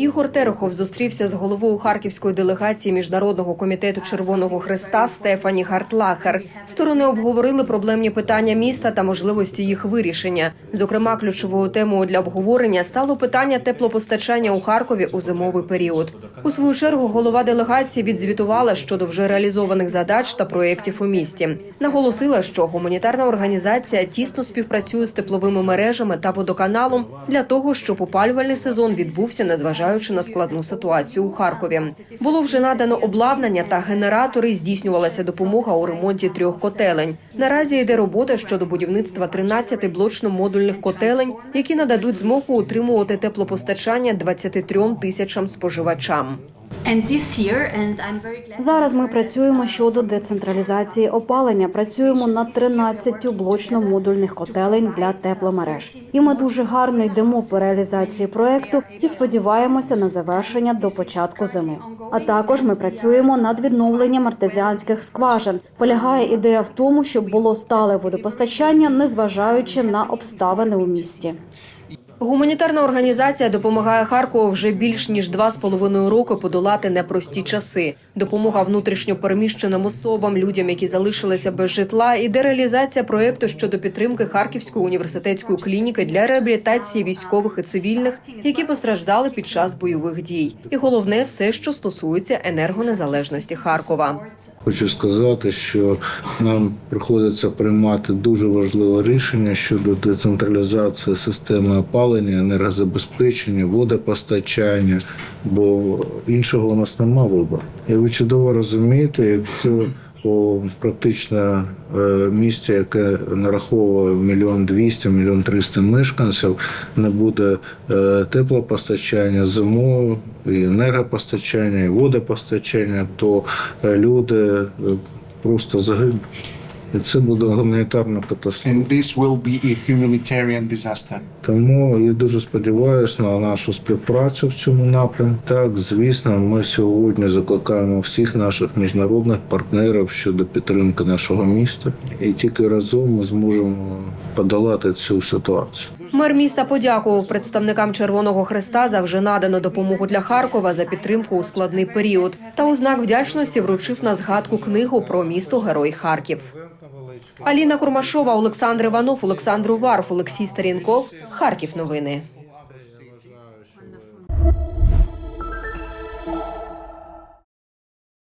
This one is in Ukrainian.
Ігор Терехов зустрівся з головою харківської делегації міжнародного комітету Червоного Христа Стефані Гартлахер. Сторони обговорили проблемні питання міста та можливості їх вирішення. Зокрема, ключовою темою для обговорення стало питання теплопостачання у Харкові у зимовий період. У свою чергу голова делегації відзвітувала щодо вже реалізованих задач та проєктів у місті. Наголосила, що гуманітарна організація тісно співпрацює з тепловими мережами та водоканалом для того, щоб опалювальний сезон відбувся, незважаючи на складну ситуацію у Харкові. Було вже надано обладнання та генератори. Здійснювалася допомога у ремонті трьох котелень. Наразі йде робота щодо будівництва 13 блочно-модульних котелень, які нададуть змогу утримувати теплопостачання 23 тисячам споживачам. Зараз ми працюємо щодо децентралізації опалення. Працюємо над 13 блочно-модульних котелень для тепломереж. І ми дуже гарно йдемо по реалізації проекту і сподіваємося на завершення до початку зими. А також ми працюємо над відновленням артезіанських скважин. Полягає ідея в тому, щоб було стале водопостачання, незважаючи на обставини у місті. Гуманітарна організація допомагає Харкову вже більш ніж два з половиною роки подолати непрості часи. Допомога внутрішньо переміщеним особам, людям, які залишилися без житла, і дереалізація проєкту щодо підтримки Харківської університетської клініки для реабілітації військових і цивільних, які постраждали під час бойових дій. І головне, все, що стосується енергонезалежності Харкова. Хочу сказати, що нам приходиться приймати дуже важливе рішення щодо децентралізації системи опалення, енергозабезпечення, водопостачання, бо іншого у нас немає вибору. І ви чудово розумієте, якщо практично е, місті, яке нараховує мільйон двісті, мільйон триста мешканців, не буде е, теплопостачання зимою, і енергопостачання, і водопостачання, то е, люди просто загинуть. І це буде гуманітарна катастрофа. and this will be a humanitarian disaster. Тому я дуже сподіваюся на нашу співпрацю в цьому напрямку. Так, звісно, ми сьогодні закликаємо всіх наших міжнародних партнерів щодо підтримки нашого міста, і тільки разом ми зможемо подолати цю ситуацію. Мер міста подякував представникам Червоного Хреста за вже надану допомогу для Харкова за підтримку у складний період. Та у знак вдячності вручив на згадку книгу про місто Герой Харків. Аліна Курмашова, Олександр Іванов, Олександр Уварф, Олексій Старінков, Харків. Новини.